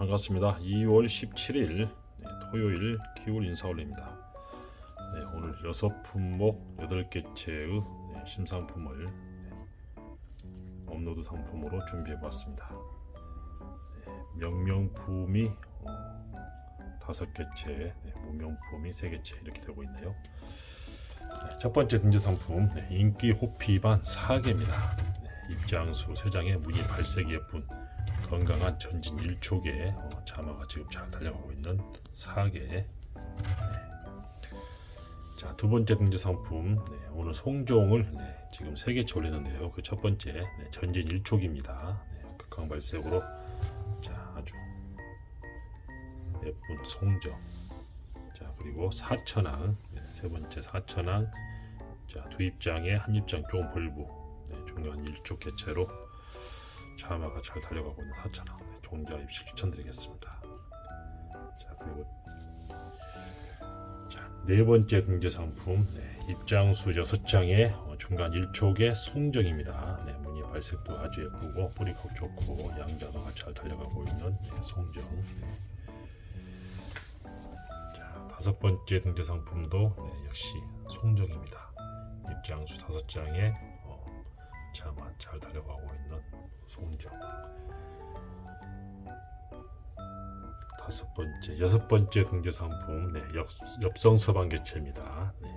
반갑습니다. 2월 17일 네, 토요일 기울 인사 올립니다. 네, 오늘 여섯 품목 8개체의 네, 심상품을 네, 업로드 상품으로 준비해 보았습니다. 네, 명명품이 어, 다섯 개체, 네, 무명품이 세 개체 이렇게 되고 있네요. 네, 첫 번째 등재 상품 네, 인기 호피반 4개입니다. 입장수 3장에 무늬 발색이 예쁜 건강한 전진 1촉에 어, 자마가 지금 잘 달려가고 있는 4개. 네. 자, 두 번째 등재 상품. 네, 오늘 송종을 네, 지금 3개 올리는데요. 그 첫 번째 네, 전진 1촉입니다. 네, 극강 발색으로 자, 아주 예쁜 송정. 자, 그리고 사천왕. 네, 세 번째 사천왕. 자, 두 입장에 한 입장 좀 벌부. 네, 중요한 1촉 개체로 자마가 잘 달려가고 있는 네, 종자 입식 추천드리겠습니다. 자 그리고 자, 네 번째 등재 상품 네, 입장 수 6장에 어, 중간 1촉의 송정입니다. 네, 무늬 발색도 아주 예쁘고 뿌리가 좋고 양자마가 잘 달려가고 있는 네, 송정. 네. 자 다섯 번째 등재 상품도 네, 역시 송정입니다. 입장수 5장에 어, 자마 잘 달려가고 있는 송정. 다섯 번째 여섯 번째 등재 상품. 네, 엽, 엽성 서방 개체입니다. 네.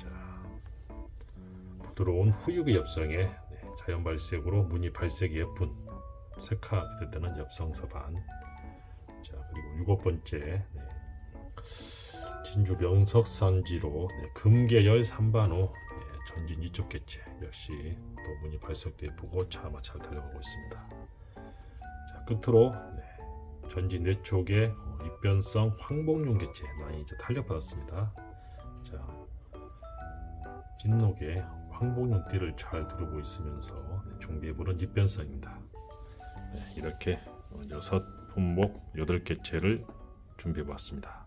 자, 부드러운 후유의 엽성에 네, 자연 발색으로 무늬 발색이 예쁜 색하게 되는 엽성 서반 자 그리고 일곱 번째 네, 진주 명석산지로 네, 금계열 삼반호 네, 전진 이쪽 개체 역시 또 무늬 발색도 예쁘고 차마 잘 달려가고 있습니다. 자 끝으로 네, 전진 뇌쪽에 어, 입변성 황복용 개체 많이 이제 탄력받았습니다. 자 진녹에 황복용 띠를 잘 두르고 있으면서 네, 중비부는 입변성입니다. 네, 이렇게 어, 여섯 품목 여덟 개체를 준비해 봤습니다.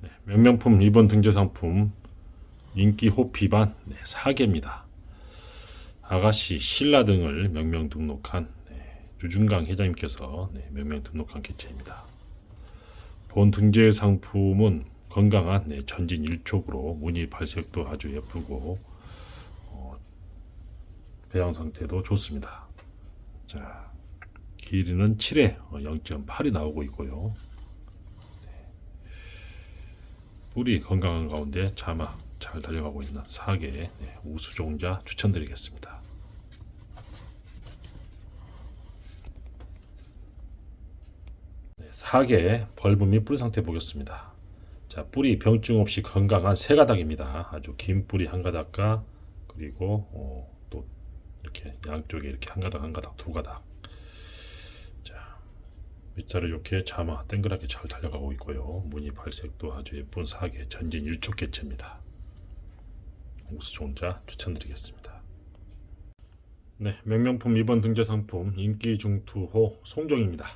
네, 명명품 2번 등재 상품 인기 호피반 네, 4개입니다. 아가씨, 신라 등을 명명 등록한 네, 유중강 회장님께서 네, 명명 등록한 개체입니다. 본 등재 상품은 건강한 네, 전진 일촉으로 무늬 발색도 아주 예쁘고 어, 배양 상태도 좋습니다. 자, 길이는 7에 0.8이 나오고 있고요. 뿌리 건강한 가운데 자마 잘 달려가고 있는 4개 네, 우수종자 추천드리겠습니다. 네, 4개 벌분 및 뿌리 상태 보겠습니다. 자 뿌리 병증 없이 건강한 세 가닥입니다. 아주 긴 뿌리 한 가닥과 그리고 어, 또 이렇게 양쪽에 이렇게 한 가닥 한 가닥 두 가닥. 자 밑자를 좋게 자마 땡그랗게 잘 달려가고 있고요. 무늬 발색도 아주 예쁜 사계 전진 일촉 개체입니다. 우수종자 추천드리겠습니다. 네, 명명품 2번 등재 상품 인기 중투호 송정입니다.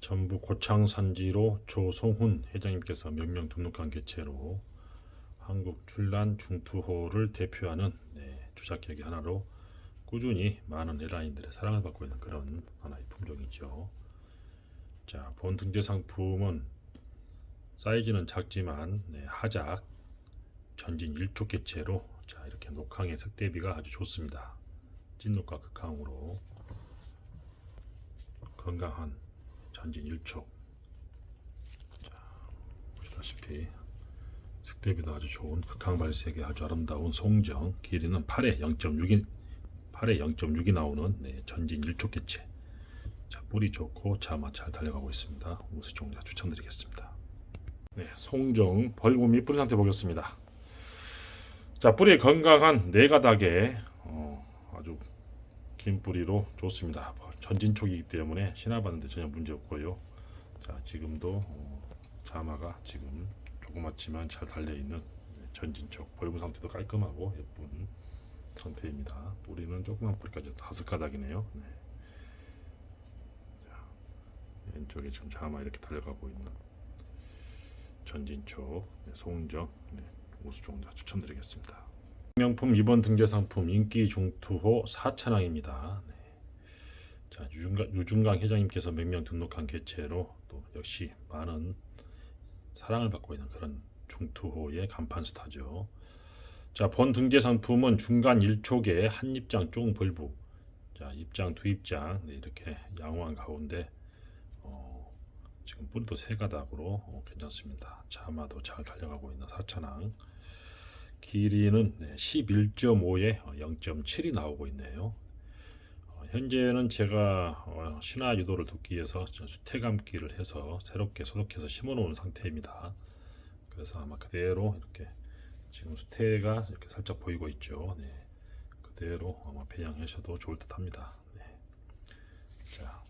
전북 고창 산지로 조송훈 회장님께서 명명 등록한 개체로 한국 출란 중투호를 대표하는 네, 주작객이 하나로 꾸준히 많은 에라인들의 사랑을 받고 있는 그런 하나의 품종이죠. 자, 본 등재 상품은 사이즈는 작지만 네, 하작 전진 1촉 개체로 자 이렇게 녹항의 색대비가 아주 좋습니다. 찐녹과 극항으로 건강한 전진 1촉 자 보시다시피 색대비도 아주 좋은 극항 발색이 아주 아름다운 송정 길이는 8에 0.6이 8에 0.6이 나오는 네, 전진 1촉 개체 자, 뿌리 좋고 자마 잘 달려가고 있습니다. 우수 종자 추천드리겠습니다. 네, 송정 및 뿌리 상태 보겠습니다. 자, 뿌리 건강한 네 가닥에 어, 아주 긴 뿌리로 좋습니다. 전진촉이기 때문에 신화받는데 전혀 문제 없고요. 자, 지금도 어, 자마가 지금 조그맣지만 잘 달려 있는 전진촉 벌금 상태도 깔끔하고 예쁜 상태입니다. 뿌리는 조그만 뿌리까지 다섯 가닥이네요. 네. 왼쪽에 지금 자마 이렇게 달려가고 있는 전진촉 네, 송정 네, 우수종자 추천드리겠습니다. 명품 2번 등재 상품 인기 중투호 4천왕입니다. 네. 자 유중강, 유중강 회장님께서 몇 명 등록한 개체로 또 역시 많은 사랑을 받고 있는 그런 중투호의 간판 스타죠. 자, 본 등재 상품은 중간 1촉에 한 입장 쫑 벌부. 자, 입장 두 입장 네, 이렇게 양호한 가운데 어, 지금 뿌리도 세 가닥으로 어, 괜찮습니다. 자마도 잘 달려가고 있는 사천왕. 길이는 네, 11.5에 0.7이 나오고 있네요. 어, 현재는 제가 어, 신화 유도를 돕기 위해서 수태 감기를 해서 새롭게 소독해서 심어 놓은 상태입니다. 그래서 아마 그대로 이렇게 지금 수태가 이렇게 살짝 보이고 있죠. 네. 그대로 아마 배양하셔도 좋을 듯합니다. 네. 자,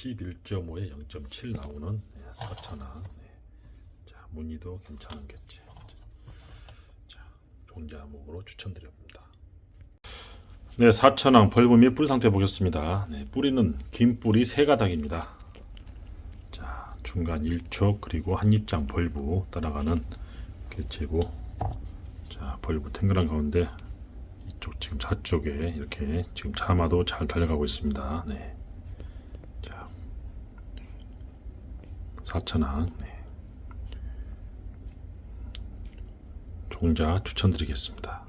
11.5에 0.7 나오는 네, 4천원. 네. 자, 무늬도 괜찮은 겠지. 자, 종자목으로 추천드립니다. 네, 4천왕 벌금이 뿌리 상태 보겠습니다. 네, 뿌리는 긴 뿌리 세 가닥입니다. 자, 중간 1촉 그리고 한 입장 벌부 따라가는 개체고 자, 벌부 탱글한 가운데 이쪽 지금 좌쪽에 이렇게 지금 자마도 잘 달려가고 있습니다. 네. 자, 4천왕 네. 종자 추천드리겠습니다.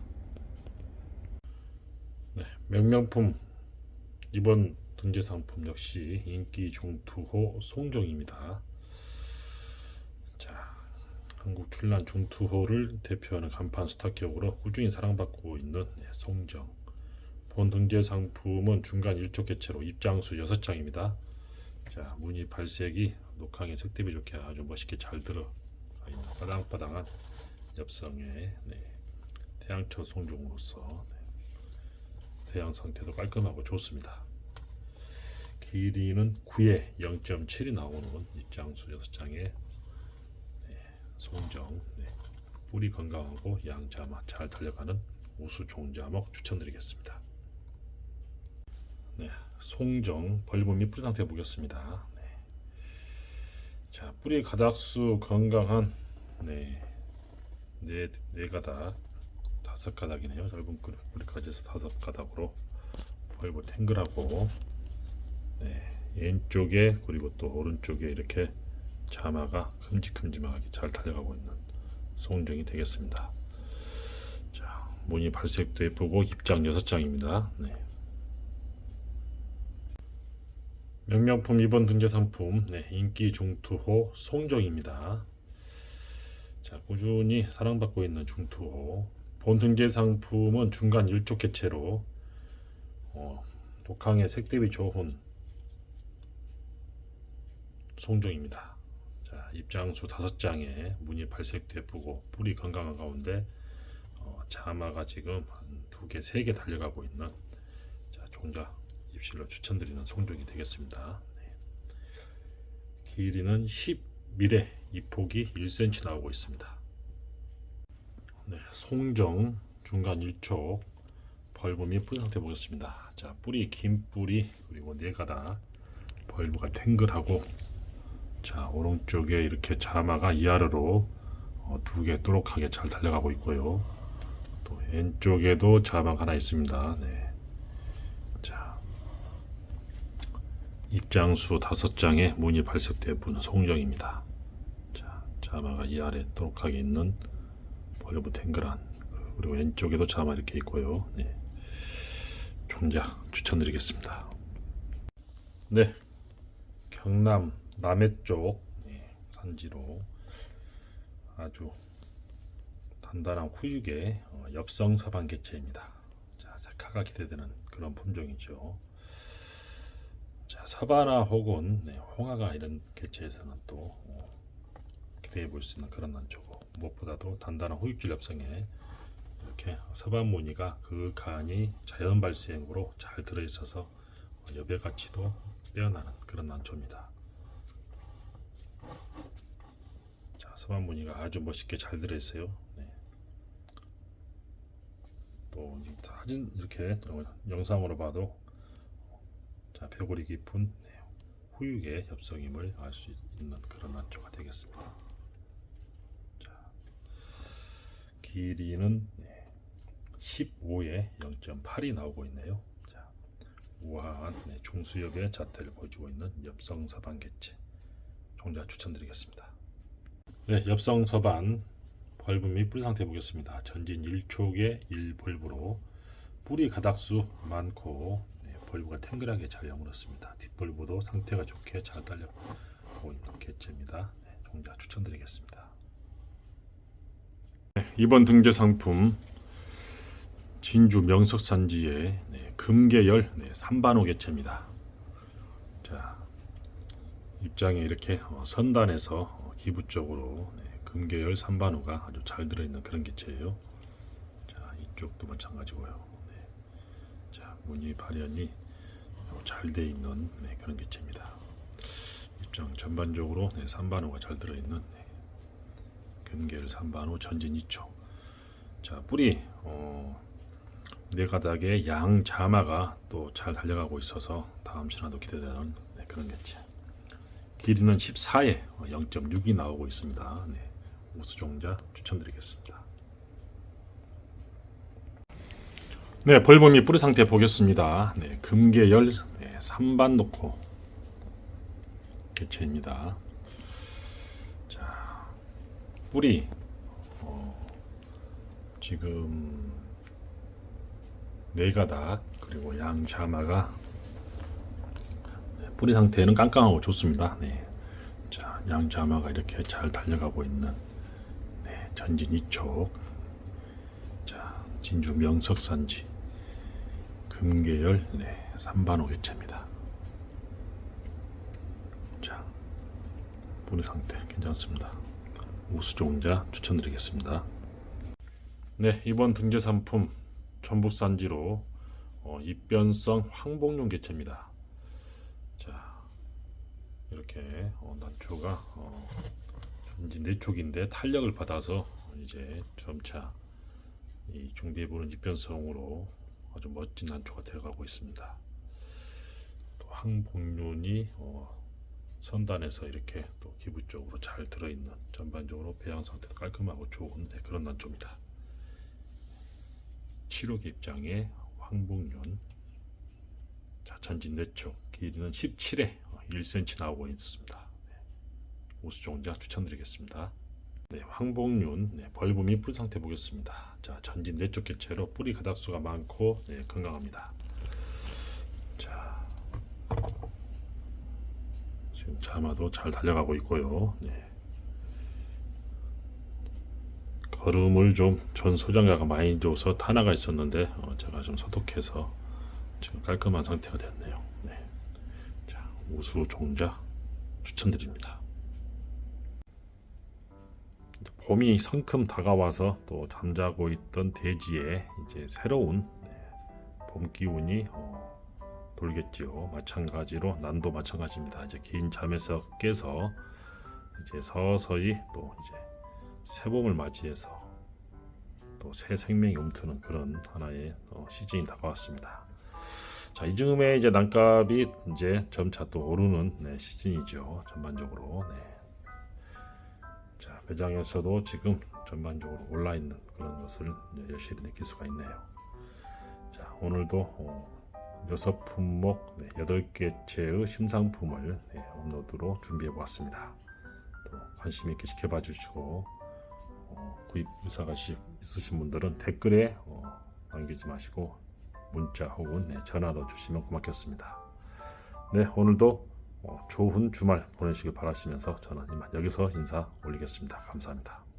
네, 명명품 이번 등재 상품 역시 인기 중투호 송정입니다. 자, 한국 출란 중투호를 대표하는 간판 스타격으로 꾸준히 사랑받고 있는 네, 송정. 본 등재 상품은 중간 1촉 개체로 입장수 6장입니다. 자, 무늬 발색이 녹항의 색대비 좋게 아주 멋있게 잘 들어가 있는 바당바당한 엽성의 네, 태양초 송종으로서 네, 대양 상태도 깔끔하고 좋습니다. 길이는 9에 0.7이 나오는 입장수 6장의 네, 송정 네, 뿌리 건강하고 양자마 잘 달려가는 우수 종자목 추천드리겠습니다. 네, 송정 및 뿌리 상태 보겠습니다. 네. 자 뿌리 가닥수 건강한 네, 네, 네 가닥 다섯 가닥이네요. 넓은 뿌리- 뿌리까지 해서 다섯 가닥으로 벌브 탱글하고 네, 왼쪽에 그리고 또 오른쪽에 이렇게 자마가 큼직큼직하게 잘 달려가고 있는 송정이 되겠습니다. 자, 무늬 발색도 예쁘고 입장 6장입니다. 네. 명명품 2번 등재 상품 네, 인기 중투호 송정입니다. 자, 꾸준히 사랑받고 있는 중투호 본 등재 상품은 중간 1촉 개체로 어, 독항의 색대비 좋은 송정입니다. 자, 입장수 5장에 무늬 발색도 예쁘고 뿌리 건강한 가운데 어, 자마가 지금 한두 개, 세개 달려가고 있는 자, 종자 입실로 추천드리는 송종이 되겠습니다. 네. 길이는 10mm, 이 폭이 1cm 나오고 있습니다. 네, 송정 중간 1촉 벌브미 뿌리 상태 보겠습니다. 자, 뿌리 긴 뿌리 그리고 네 가닥 벌브가 탱글하고 자 오른쪽에 이렇게 자마가 이하르로 어, 두개 또록하게 잘 달려가고 있고요. 또 왼쪽에도 자마가 하나 있습니다. 네. 자 입장수 다섯 장에 무늬 발색돼 본 송정입니다. 자 자마가 이 아래 또록하게 있는 벌브 탱글한 그리고 왼쪽에도 자마 이렇게 있고요. 네. 종자 추천드리겠습니다. 네, 경남 남해 쪽 예, 산지로 아주 단단한 후육의 어, 엽성 사방 개체입니다. 자, 색화가 기대되는 그런 품종이죠. 자, 서바나 혹은 네, 홍화가 이런 개체에서는 또 어, 기대해 볼 수 있는 그런 난초고 무엇보다도 단단한 후육질 엽성에 이렇게 서반 무늬가 그 간이 자연 발생으로 잘 들어 있어서 여배 가치도 뛰어나는 그런 난초입니다. 자, 서반 무늬가 아주 멋있게 잘 들어 있어요. 네. 또이 사진 이렇게 어, 영상으로 봐도 자, 배골이 깊은 네, 후육의 엽성임을 알 수 있는 그런 난초가 되겠습니다. 자, 길이는 15에 0.8이 나오고 있네요. 자, 우아한 네, 중수엽의 자태를 보여주고 있는 엽성 서반 개체 종자 추천드리겠습니다. 네, 엽성 서반 벌브 및 뿌리 상태 보겠습니다. 전진 1촉에 1벌브로 뿌리 가닥수 많고 네, 벌브가 탱글하게 잘 여물었습니다. 뒷벌브도 상태가 좋게 잘 달려오고 있는 개체입니다. 네, 종자 추천드리겠습니다. 네, 이번 등재 상품 진주 명석산지의 네, 금계열 네, 삼반호 개체입니다. 자 입장에 이렇게 어, 선단에서 어, 기부 쪽으로 네, 금계열 삼반호가 아주 잘 들어있는 그런 개체예요. 자 이쪽도 마찬가지고요. 네. 자 발현이 잘 돼 있는 네, 그런 개체입니다. 입장 전반적으로 네, 삼반호가 잘 들어 있는 네, 금계열 삼반호 전진 2초. 자 뿌리 어, 네 가닥에 양 자마가 또 잘 달려가고 있어서 다음 신화도 기대되는 네, 그런 개체. 길이는 14에 0.6이 나오고 있습니다. 네, 우수종자 추천드리겠습니다. 네, 벌범이 뿌리 상태 보겠습니다. 네, 금계열 네, 3반 놓고 개체입니다. 자, 뿌리 어, 지금 네 가닥 그리고 양 자마가 네, 뿌리 상태는 깡깡하고 좋습니다. 네. 자, 양 자마가 이렇게 잘 달려가고 있는 네, 전진 이쪽. 자, 진주 명석산지 금계열 네, 3반호 개체입니다. 자, 뿌리 상태 괜찮습니다. 우수 종자 추천드리겠습니다. 네, 이번 등재 상품 전북 산지로 어, 입변성 황복용 개체입니다. 자, 이렇게 어, 난초가 어, 전진 네 촉인데 탄력을 받아서 이제 점차 이 중대부는 입변성으로 아주 멋진 난초가 되어가고 있습니다. 또 황복륜이 어, 선단에서 이렇게 또 기부 쪽으로 잘 들어있는 전반적으로 배양 상태도 깔끔하고 좋은 네, 그런 난초입니다. 7호 입장에 황복륜 자, 전진 내쪽 길이는 17에 1cm 나오고 있습니다. 네. 우수종자 추천드리겠습니다. 네, 황복륜 네, 벌금이 뿌리 상태 보겠습니다. 자, 전진 내쪽 개체로 뿌리 가닥수가 많고 네, 건강합니다. 자, 지금 자마도 잘 달려가고 있고요. 네. 걸음을 좀 전 소장가가 많이 줘서 타나가 있었는데 어, 제가 좀 소독해서 지금 깔끔한 상태가 됐네요. 네. 자, 우수 종자 추천드립니다. 봄이 성큼 다가와서 또 잠자고 있던 대지에 이제 새로운 네, 봄 기운이 어, 돌겠지요. 마찬가지로 난도 마찬가지입니다. 이제 긴 잠에서 깨서 이제 서서히 또 이제 새 봄을 맞이해서 또 새 생명이 움트는 그런 하나의 어, 시즌이 다가왔습니다. 자, 이 즈음에 이제 난값이 이제 점차 또 오르는 네, 시즌이죠. 전반적으로. 네. 자, 매장에서도 지금 전반적으로 올라 있는 그런 것을 여실히 느낄 수가 있네요. 자, 오늘도 어, 여섯 품목 네, 여덟 개체의 심상품을 네, 업로드로 준비해 보았습니다. 또 관심 있게 지켜봐 주시고 어, 구입 의사가 시- 있으신 분들은 댓글에 어, 남기지 마시고 문자 혹은 네, 전화로 주시면 고맙겠습니다. 네 오늘도 어, 좋은 주말 보내시길 바라시면서 저는 이만 여기서 인사 올리겠습니다. 감사합니다.